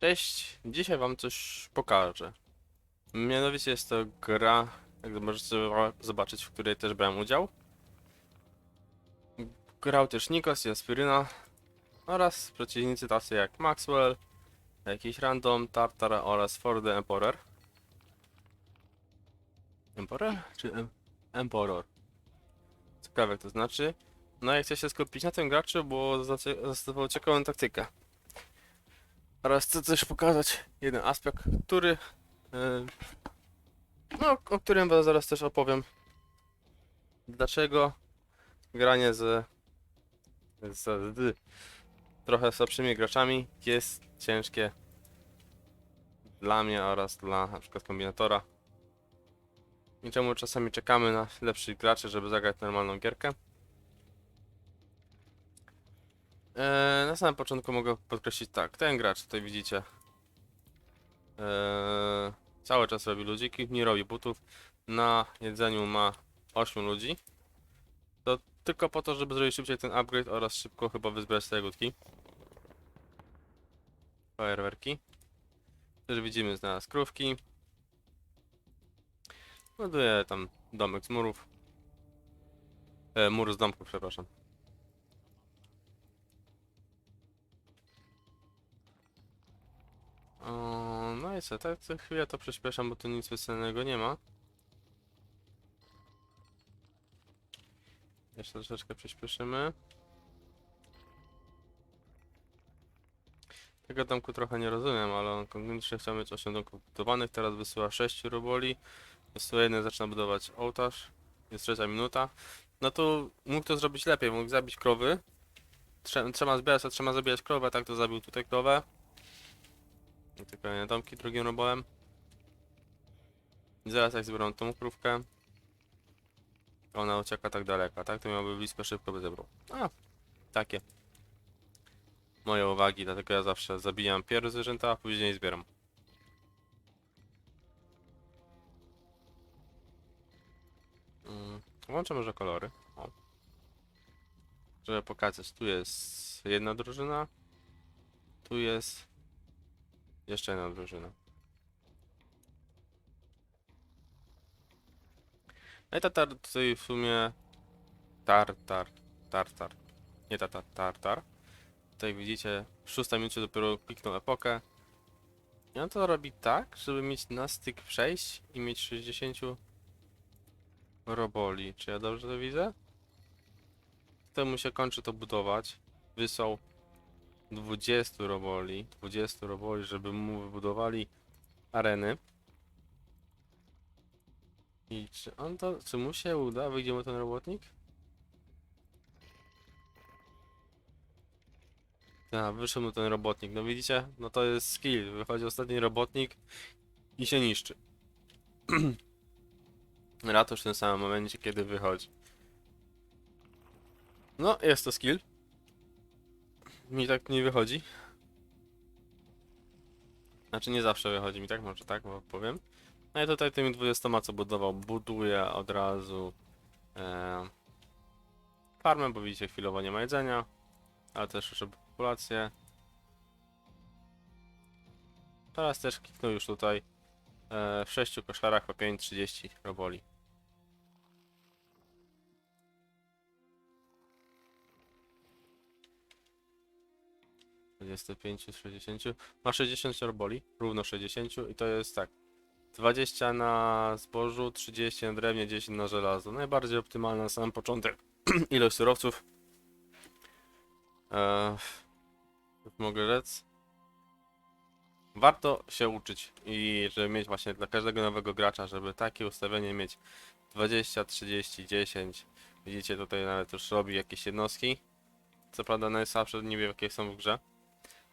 Cześć, dzisiaj wam coś pokażę. Mianowicie jest to gra, jak możecie zobaczyć, w której też brałem udział. Grał też Nikos i Aspiryna oraz przeciwnicy tacy jak Maxwell, jakiś Random, Tartar oraz For the Emperor. Emperor? Czy em Emperor? Ciekawe jak to znaczy. No i chcę się skupić na tym graczu, bo zastosował ciekawą taktykę. Oraz chcę też pokazać jeden aspekt, który. e, no, o którym wam zaraz też opowiem. Dlaczego granie z, z, z trochę słabszymi graczami jest ciężkie dla mnie oraz dla na przykład kombinatora. I czemu czasami czekamy na lepszych graczy, żeby zagrać normalną gierkę. Eee, na samym początku mogę podkreślić tak, ten gracz tutaj widzicie eee, cały czas robi ludziki, nie robi butów, na jedzeniu ma 8 ludzi. To tylko po to, żeby zrobić szybciej ten upgrade oraz szybko chyba wyzbierać te jagódki. Fajerwerki. Też widzimy znalazł krówki buduje tam domek z murów. E, mur z domków, przepraszam no i co, tak co chwilę to przyspieszam, bo tu nic specjalnego nie ma. Jeszcze troszeczkę przyspieszymy. Tego domku trochę nie rozumiem, ale on koniecznie chciał mieć 8 domków budowanych, teraz wysyła 6 roboli. Wysyła jeden, zaczyna budować ołtarz. Jest trzecia minuta. No to mógł to zrobić lepiej, mógł zabić krowy. Trze trzeba zbierać, a trzeba zabijać krowę, tak to zabił tutaj krowę. I te domki drugim robolem. Zaraz jak zbiorą tą krówkę, ona ucieka tak daleko, tak? To miałby blisko, szybko by zebrał. A, takie. Moje uwagi, dlatego ja zawsze zabijam pierw zwierzęta, a później zbieram. Mm, Włączę może kolory. O. Żeby pokazać, tu jest jedna drużyna, tu jest jeszcze jedna drużyna. No i tatar tutaj w sumie tartar, tartar, nie tatar, tartar. Tutaj widzicie, w szóstej minucie dopiero kliknął epokę. I on to robi tak, żeby mieć na styk przejść i mieć 60 roboli. Czy ja dobrze to widzę? Tutaj mu się kończy to budować. Wysłał 20 roboli, 20 roboli, żeby mu wybudowali areny. I czy on to, czy mu się uda? Wyjdzie mu ten robotnik? Tak, wyszedł mu ten robotnik. No widzicie? No to jest skill. Wychodzi ostatni robotnik i się niszczy. Ratusz w tym samym momencie, kiedy wychodzi. No, jest to skill. Mi tak nie wychodzi. Znaczy nie zawsze wychodzi mi tak, może tak, bo powiem. No i tutaj tymi 20 co budował, buduje od razu e, farmę, bo widzicie chwilowo nie ma jedzenia, ale też jeszcze populację. Teraz też kliknął już tutaj e, w 6 koszarach po 5,30 roboli. Dwudziestu pięciu z 60. Ma 60 roboli, równo 60 i to jest tak. 20 na zbożu, 30 na drewnie, 10 na żelazo. Najbardziej optymalna na sam początek ilość surowców. Eee, mogę rzec. Warto się uczyć i żeby mieć właśnie dla każdego nowego gracza, żeby takie ustawienie mieć 20, 30, 10. Widzicie tutaj nawet już robi jakieś jednostki. Co prawda najsłabsze nie wiem jakie są w grze.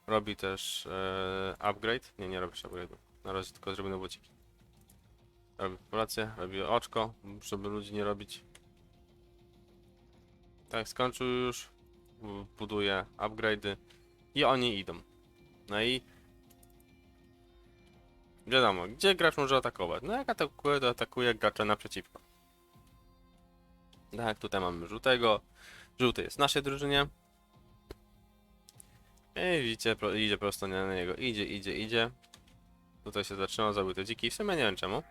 Robi też e, upgrade. Nie, nie robisz upgrade'u. Na razie tylko zrobię buciki. Robi populację, robi oczko, żeby ludzi nie robić. Tak, skończył już. bu- Buduje upgrade'y. I oni idą. No i wiadomo, gdzie gracz może atakować? No jak atakuje, to atakuje gracza naprzeciwko. Tak, tutaj mamy żółtego. Żółty jest w naszej drużynie. I widzicie, pro, idzie prosto na niego. Idzie, idzie, idzie. Tutaj się zatrzymał, zabił te dziki. W sumie nie wiem czemu.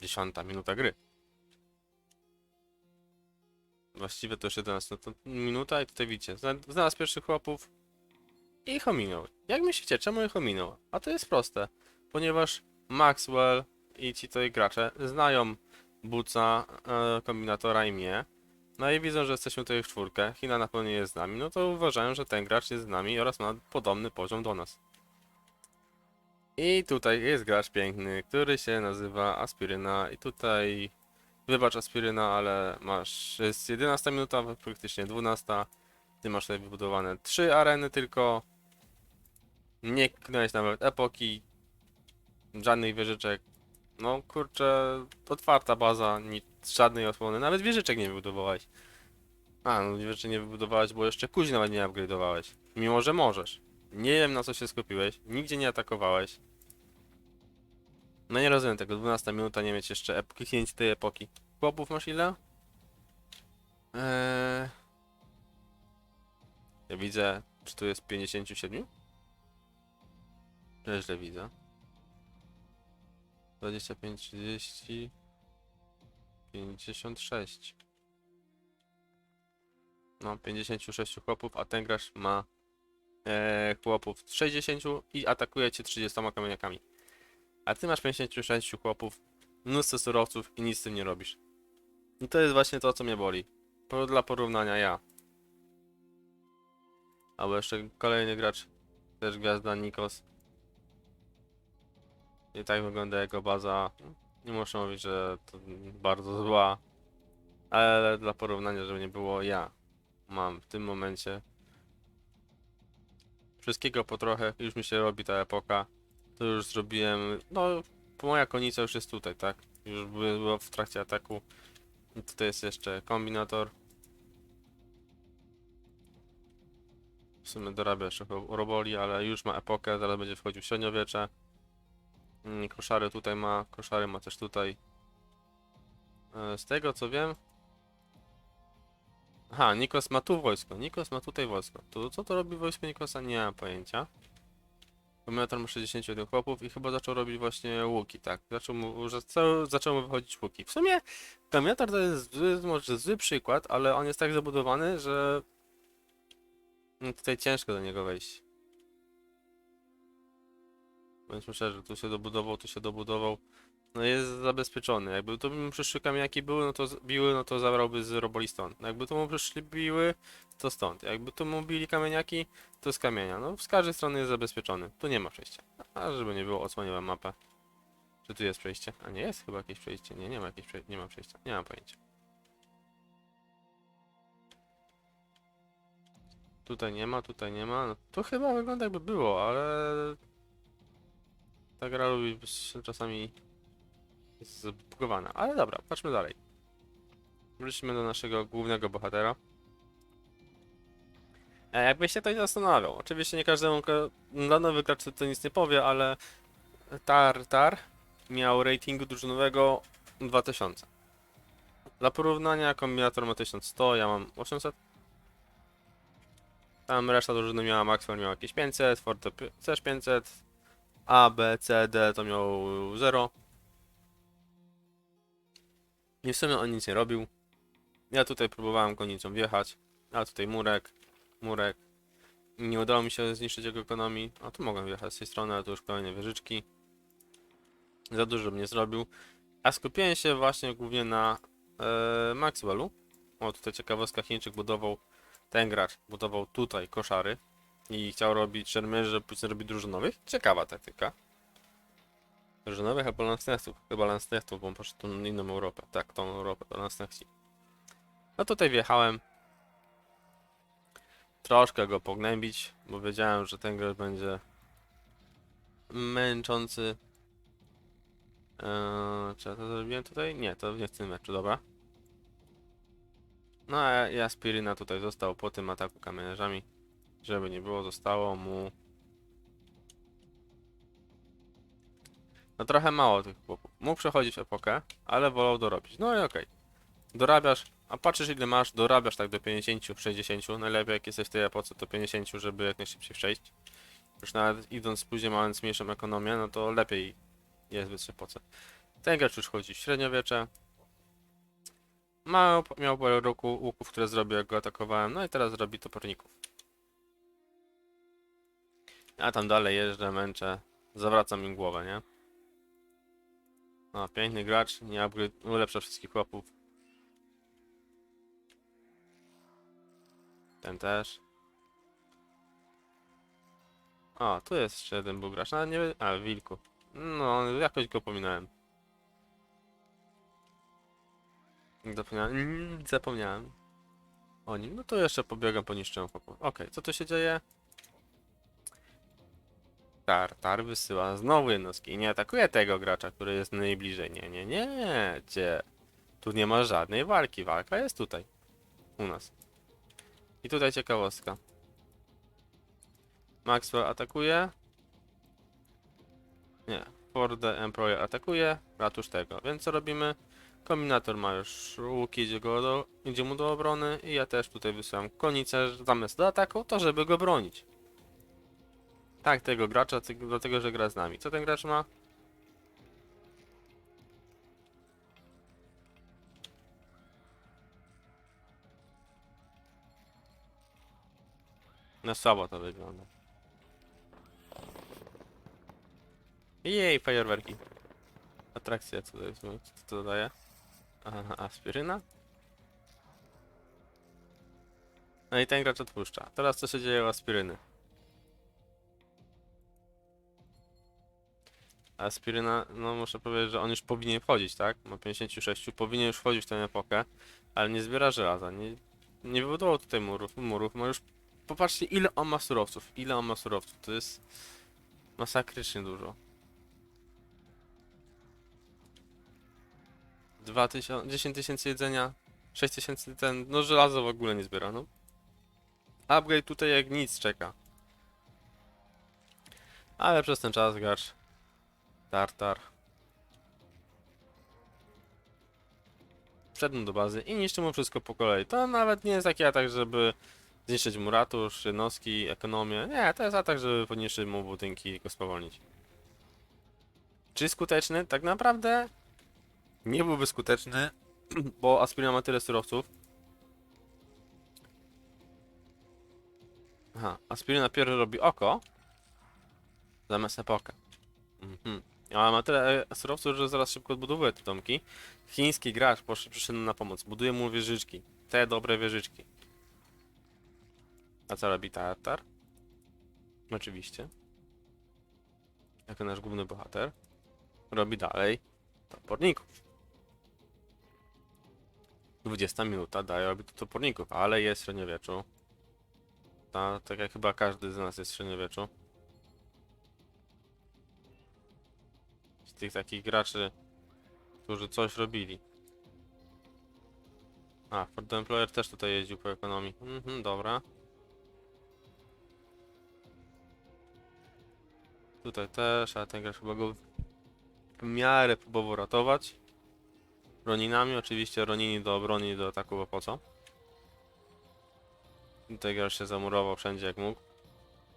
Dziesiąta minuta gry. Właściwie to już 11 to minuta i tutaj widzicie. zna- Znalazł pierwszych chłopów i ich ominął. Jak myślicie, czemu ich ominął? A to jest proste. Ponieważ Maxwell i ci tutaj gracze znają Buca, e, kombinatora i mnie. No i widzą, że jesteśmy tutaj w czwórkę, China na pewno nie jest z nami, no to uważają, że ten gracz jest z nami oraz ma podobny poziom do nas. I tutaj jest gracz piękny, który się nazywa Aspiryna. I tutaj, wybacz Aspiryna, ale masz, jest 11 minuta, praktycznie 12, ty masz tutaj wybudowane 3 areny tylko, nie knąłeś nawet epoki, żadnych wieżyczek, no kurczę, otwarta baza, nic, żadnej osłony, nawet wieżyczek nie wybudowałeś. A, no wieżyczek nie wybudowałeś, bo jeszcze kuźni nawet nie upgrade'owałeś. Mimo, że możesz. Nie wiem na co się skupiłeś, nigdzie nie atakowałeś. No nie rozumiem tego, 12 minuta nie mieć jeszcze ep- kliknięcia tej epoki. Chłopów masz ile? Eee... Ja widzę, czy tu jest 57? Czy źle widzę? 25, 30, 56. No, 56 chłopów, a ten gracz ma e, chłopów 60 i atakuje cię 30 kamieniakami. A ty masz 56 chłopów, mnóstwo surowców i nic z tym nie robisz. I to jest właśnie to, co mnie boli. Dla porównania ja. Albo jeszcze kolejny gracz, też gwiazda Nikos. I tak wygląda jego baza. Nie muszę mówić, że to bardzo zła. Ale dla porównania, żeby nie było, ja mam w tym momencie wszystkiego po trochę. Już mi się robi ta epoka. To już zrobiłem. No, moja konica już jest tutaj, tak? Już by- była w trakcie ataku. I tutaj jest jeszcze kombinator. W sumie dorabia jeszcze ro- roboli, ale już ma epokę, zaraz będzie wchodził średniowiecze. Mm, Koszary tutaj ma, koszary ma też tutaj. E, Z tego co wiem. Aha, Nikos ma tu wojsko. Nikos ma tutaj wojsko. To co to robi wojsko Nikosa? Nie mam pojęcia. Kombinator ma 61 chłopów i chyba zaczął robić właśnie łuki, tak. Zaczął mu, że cały, zaczął mu wychodzić łuki. W sumie kombinator to jest zły, może zły przykład, ale on jest tak zabudowany, że no, tutaj ciężko do niego wejść. Bądźmy szczerzy, tu się dobudował, tu się dobudował. No jest zabezpieczony. Jakby to mu przyszły kamieniaki były, no to biły, no to zabrałby z roboli stąd. No Jakby tu mu przyszli biły, to stąd. Jakby tu mu bili kamieniaki, to z kamienia. No z każdej strony jest zabezpieczony. Tu nie ma przejścia. A żeby nie było, odsłoniłem mapę. Czy tu jest przejście? A nie jest chyba jakieś przejście. Nie, nie ma jakieś. Nie ma przejścia. Nie mam pojęcia. Tutaj nie ma, tutaj nie ma. No, to chyba wygląda jakby było, ale ta gra lubi być czasami zbugowana. Ale dobra, patrzmy dalej. Wróćmy do naszego głównego bohatera. E, jakbyś się ktoś zastanawiał, oczywiście nie każdemu dla nowych graczy to nic nie powie, ale Tar Tar miał ratingu drużynowego 2000. Dla porównania kombinator ma 1100, ja mam 800. Tam reszta drużyny miała Maxwell miał jakieś 500, Forte też 500, A, B, C, D to miał 0. I w sumie on nic nie robił. Ja tutaj próbowałem konicą wjechać, a tutaj murek, murek. Nie udało mi się zniszczyć jego ekonomii. A tu mogłem wjechać z tej strony, ale to już kolejne wieżyczki. Za dużo bym nie zrobił. A skupiłem się właśnie głównie na e, Maxwellu. O, tutaj ciekawostka, Chińczyk budował, ten gracz budował tutaj koszary i chciał robić szermierzy, żeby później robić drużynowych. Ciekawa taktyka. Drużynowych albo Lansnechtów. Chyba Lansnechtów, bo on poszedł tą inną Europę. Tak, tą Europę, to Lansnechci. No tutaj wjechałem. Troszkę go pognębić, bo wiedziałem, że ten gracz będzie męczący. Eee, czy ja to zrobiłem tutaj? Nie, to nie w tym meczu, dobra. No a ja Spiryna tutaj został po tym ataku kamieniarzami. Żeby nie było, zostało mu... No trochę mało tych chłopów. Mógł przechodzić epokę, ale wolał dorobić. No i okej. Dorabiasz, A patrzysz ile masz, dorabiasz tak do 50, 60, najlepiej jak jesteś w tej epoce to 50, żeby jak najszybciej przejść. Już nawet idąc później, mając mniejszą ekonomię, no to lepiej jest być w epoce. Ten gracz już chodzi w średniowiecze. Miał parę roku łuków, które zrobił jak go atakowałem, no i teraz robi toporników. Ja tam dalej jeżdżę, męczę, zawracam im głowę, nie? No, piękny gracz, nie upgrade, ulepsza wszystkich chłopów. Ten też. O, tu jest jeszcze jeden był gracz, no nie a wilku. No, jakoś go pominąłem. Zapomniałem, zapomniałem o nim. No to jeszcze pobiegam po niszczę chłopów. Okej, co tu się dzieje? Tar, tar wysyła znowu jednostki i nie atakuje tego gracza, który jest najbliżej. Nie, nie, nie, gdzie? Tu nie ma żadnej walki, walka jest tutaj. U nas. I tutaj ciekawostka. Maxwell atakuje. Nie, Ford the Employer atakuje, ratusz tego. Więc co robimy? Kombinator ma już łuki, idzie, go do, idzie mu do obrony i ja też tutaj wysyłam konicę zamiast do ataku, to żeby go bronić. Tak, tego gracza, dlatego że gra z nami. Co ten gracz ma? No słabo to wygląda. Jej, fajerwerki. Atrakcja, co to jest? Co to daje? Aspiryna? No i ten gracz odpuszcza. Teraz co się dzieje u aspiryny? Aspiryna, no muszę powiedzieć, że on już powinien wchodzić, tak? Ma 56, powinien już wchodzić w tę epokę, ale nie zbiera żelaza, nie, nie wybudował tutaj murów, murów, ma już... Popatrzcie ile on ma surowców, ile on ma surowców, to jest masakrycznie dużo. 2000, 10 tysięcy jedzenia, 6 tysięcy ten, no żelazo w ogóle nie zbiera, no. Upgrade tutaj jak nic czeka. Ale przez ten czas gracz Tartar. Wszedł do bazy i niszczy mu wszystko po kolei. To nawet nie jest taki atak, żeby zniszczyć mu ratusz, jednostki, ekonomię. Nie, to jest atak, żeby podniszczyć mu budynki i go spowolnić. Czy skuteczny? Tak naprawdę nie byłby skuteczny, bo Aspirina ma tyle surowców. Aha, Aspirina pierwszy robi oko zamiast epokę. Mhm. Ale ma tyle e, surowców, że zaraz szybko odbudowuje te domki. Chiński gracz posz- przyszedł na pomoc. Buduje mu wieżyczki. Te dobre wieżyczki. A co robi Tartar? Oczywiście. Jako nasz główny bohater. Robi dalej toporników. 20 minuta daje robi to toporników, ale jest średniowieczu. Ta, tak jak chyba każdy z nas jest w średniowieczu. Tych takich graczy, którzy coś robili. A, Ford the Employer też tutaj jeździł po ekonomii. Mhm, dobra. Tutaj też, ale ten gracz chyba go w miarę próbował ratować. Roninami, oczywiście Ronini do obrony i do ataku, bo po co? Tutaj gracz się zamurował wszędzie jak mógł.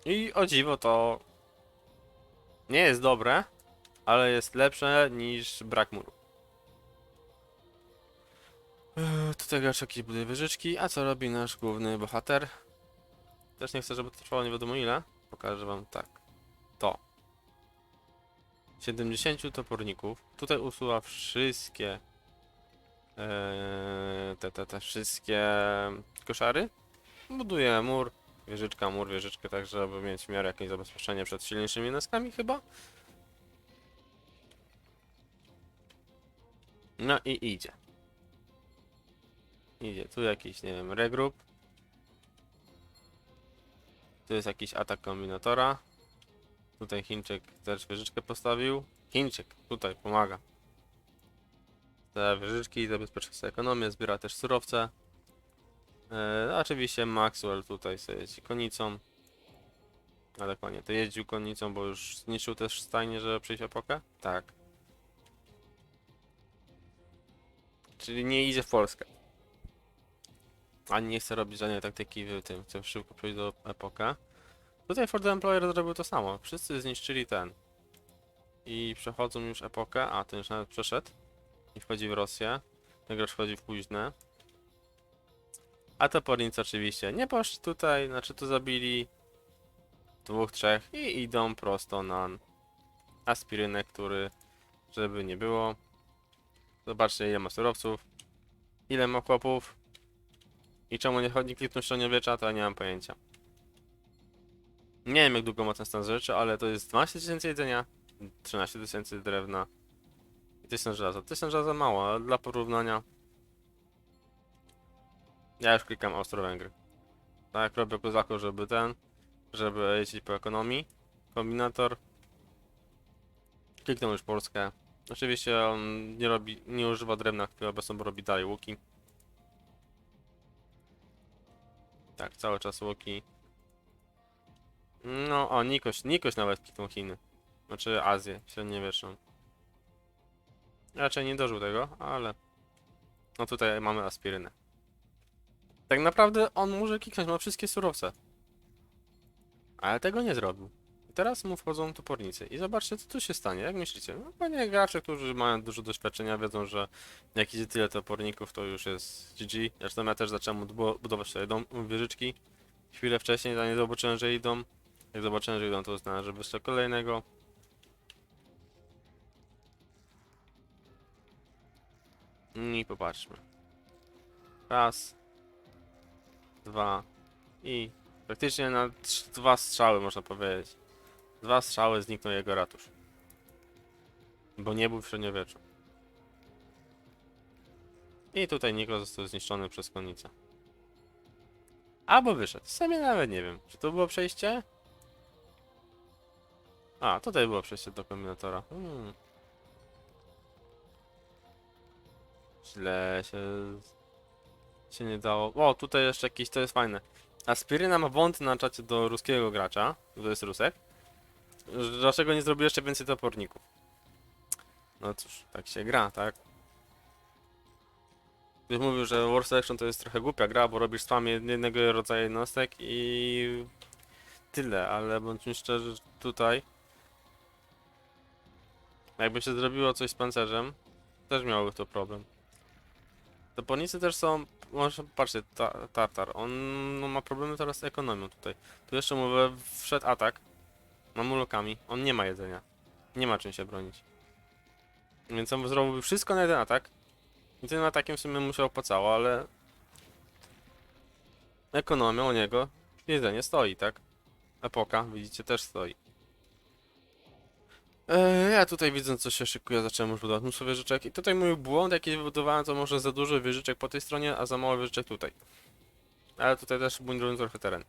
I o dziwo to nie jest dobre, ale jest lepsze niż brak muru. Eee, Tutaj gracz jakieś buduje wieżyczki, a co robi nasz główny bohater? Też nie chcę, żeby to trwało nie wiadomo ile. Pokażę wam tak. To. 70 toporników. Tutaj usuwa wszystkie eee, te, te, te wszystkie koszary. Buduje mur, wieżyczka, mur, wieżyczkę, tak żeby mieć w miarę jakieś zabezpieczenie przed silniejszymi jednostkami chyba. No i idzie. Idzie. Tu jakiś, nie wiem, regroup. Tu jest jakiś atak kombinatora. Tutaj Chińczyk też wieżyczkę postawił. Chińczyk tutaj pomaga. Te wieżyczki zabezpiecza sobie ekonomię, zbiera też surowce. No oczywiście Maxwell tutaj sobie jeździ konicą. A dokładnie, to jeździł konicą, bo już zniszczył też stajnie, żeby przyjść epokę? Tak. Czyli nie idzie w Polskę. ani nie chcę robić żadnej taktyki w tym, chcę szybko przejść do epokę. Tutaj Ford Employer zrobił to samo. Wszyscy zniszczyli ten. I przechodzą już epokę, a ten już nawet przeszedł. I wchodzi w Rosję. Ten gracz wchodzi w późne. A topornicy oczywiście nie poszli tutaj, znaczy tu zabili dwóch, trzech i idą prosto na aspirynę, który, żeby nie było. Zobaczcie ile ma surowców, ile ma chłopów i czemu nie chodzi kliknąć średniowiecza, to ja nie mam pojęcia. Nie wiem jak długo ma ten stan rzeczy, ale to jest 12 tysięcy jedzenia, 13 tysięcy drewna i 1000 żelaza. 1000 żelaza mało, ale dla porównania ja już klikam Austro-Węgry. Tak, robię kozaku, żeby ten, żeby jeździć po ekonomii. Kombinator. Kliknę już Polskę. Oczywiście on nie robi, nie używa drewna, które obecnie, robi dalej łuki. Tak, cały czas łuki. No, o, Nikoś, Nikoś nawet kliknął Chiny. Znaczy Azję, średniowieczną. Raczej nie dożył tego, ale... No tutaj mamy aspirynę. Tak naprawdę on może kliknąć, ma wszystkie surowce. Ale tego nie zrobił. Teraz mu wchodzą topornicy. I zobaczcie, co tu się stanie. Jak myślicie? No, pewnie gracze, którzy mają dużo doświadczenia, wiedzą, że jak idzie tyle toporników, to już jest GG. Zresztą ja też zacząłem budować tutaj dom, wieżyczki. Chwilę wcześniej, zanim zobaczyłem, że idą. Jak zobaczyłem, że idą, to uznałem, że wyszło kolejnego. I popatrzmy. Raz, dwa i praktycznie na dwa strzały można powiedzieć. Dwa strzały zniknął jego ratusz. Bo nie był w średniowieczu. I tutaj Niko został zniszczony przez konnicę. Albo wyszedł. Sami nawet nie wiem. Czy to było przejście? A, tutaj było przejście do kombinatora. Hmm. Źle się się nie dało. O, tutaj jeszcze jakieś, to jest fajne. Aspiryna ma wąty na czacie do ruskiego gracza, to jest Rusek. Dlaczego nie zrobił jeszcze więcej toporników? No cóż, tak się gra, tak? Ktoś mówił, że War Selection to jest trochę głupia gra, bo robisz spam jednego rodzaju jednostek i tyle, ale bądźmy szczerzy, tutaj jakby się zrobiło coś z pancerzem, też miałoby to problem. Topornicy też są, może patrzcie, ta, Tartar, on no, ma problemy teraz z ekonomią tutaj. Tu jeszcze mówię, wszedł atak, mam ulokami, on nie ma jedzenia, nie ma czym się bronić. Więc on zrobił wszystko na jeden atak. I tym atakiem w sumie mu się opłacało, ale... Ekonomią u niego jedzenie stoi, tak? Epoka, widzicie, też stoi. Eee, ja tutaj widząc co się szykuje, zacząłem już budować mnóstwo wieżyczek i tutaj mój błąd jaki wybudowałem to może za dużo wieżyczek po tej stronie, a za mało wieżyczek tutaj. Ale tutaj też bunduję trochę teren.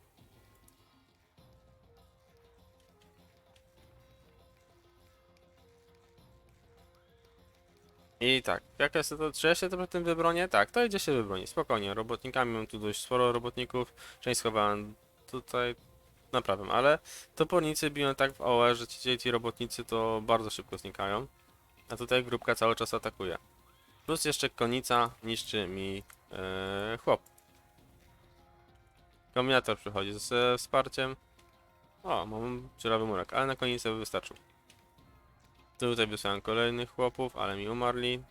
I tak, jak jest to, czy ja się to tym wybronię? Tak, to idzie się wybronić, spokojnie, robotnikami mam tu dość sporo robotników, część schowałem tutaj, naprawiam, ale topornicy biją tak w OE, że ci, ci robotnicy to bardzo szybko znikają, a tutaj grupka cały czas atakuje. Plus jeszcze konica niszczy mi e, chłop. Kombinator przychodzi ze wsparciem. O, mam dziurawy murek, ale na konicę by wystarczył. Tutaj wysłałem kolejnych chłopów, ale mi umarli.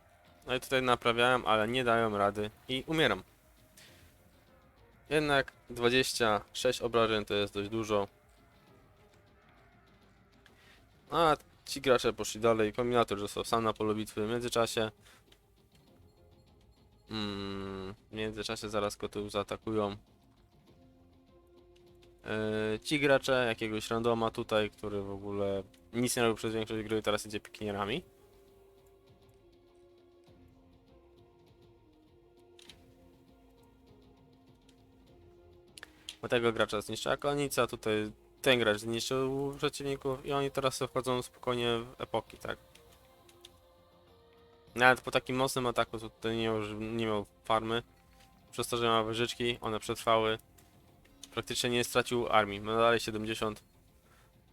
No i tutaj naprawiałem, ale nie dają rady i umieram. Jednak 26 obrażeń to jest dość dużo. A ci gracze poszli dalej. Kombinator został sam na polu bitwy w międzyczasie. Mm, w międzyczasie zaraz go tu zaatakują. Yy, ci gracze jakiegoś randoma tutaj, który w ogóle nic nie robił przez większość gry, teraz idzie pikinierami. Bo tego gracza zniszczyła konica, tutaj ten gracz zniszczył przeciwników i oni teraz wchodzą spokojnie w epoki, tak. Nawet po takim mocnym ataku tutaj nie miał, nie miał farmy. Przez to, że miał wyżyczki, one przetrwały. Praktycznie nie stracił armii. Ma dalej 70.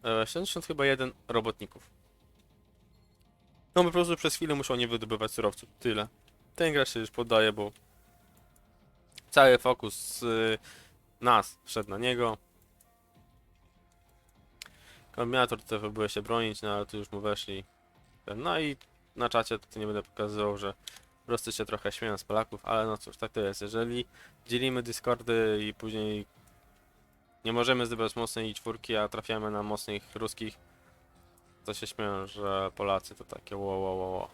E, 70 chyba jeden robotników. No po prostu przez chwilę muszą nie wydobywać surowców. Tyle. Ten gracz się już poddaje, bo Cały fokus y, nas wszedł na niego. Kombinator tutaj próbuje się bronić, no ale tu już mu weszli. No i na czacie to nie będę pokazywał, że po prostu się trochę śmieją z Polaków, ale no cóż, tak to jest. Jeżeli dzielimy Discordy i później nie możemy zebrać mocnej czwórki, a trafiamy na mocnych ruskich, to się śmieją, że Polacy to takie wo, wo, wo, wo.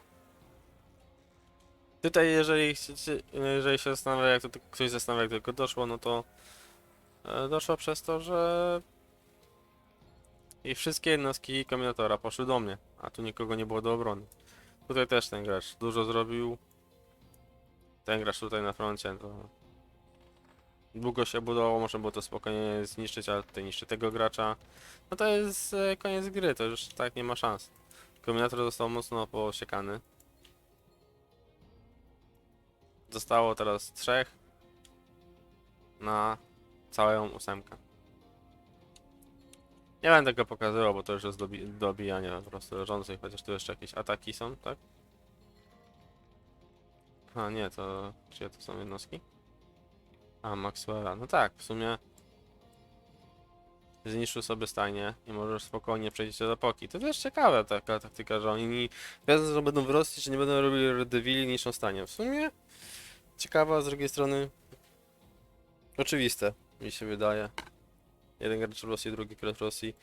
Tutaj jeżeli, chcecie, jeżeli się zastanawia, jak to tylko- ktoś zastanawia, jak do doszło, no to e, doszło przez to, że i wszystkie jednostki kombinatora poszły do mnie, a tu nikogo nie było do obrony. Tutaj też ten gracz dużo zrobił. Ten gracz tutaj na froncie to długo się budowało, można było to spokojnie zniszczyć, ale tutaj niszczy tego gracza. No to jest e, koniec gry, to już tak nie ma szans. Kombinator został mocno posiekany. Zostało teraz trzech na całą ósemkę. Nie będę go pokazywał, bo to już jest dobi dobijanie po prostu leżących, chociaż tu jeszcze jakieś ataki są, tak? A nie, to... Czyje to są jednostki? A, Maxwella. No tak, w sumie... Zniszczył sobie stajnie i możesz spokojnie przejść do poki. To też ciekawa taka taktyka, że oni wiedzą, że będą w Rosji, czy nie będą robili redewili, niszczą stanie. W sumie ciekawa, z drugiej strony oczywiste, mi się wydaje. Jeden gracz w Rosji, drugi gracz w Rosji.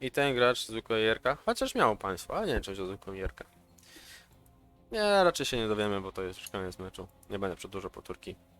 I ten gracz zwykła jerka, chociaż miał państwo, ale nie wiem, czy wziął zwykłą jerkę. Nie, raczej się nie dowiemy, bo to jest już koniec meczu. Nie będę przedłużał powtórki.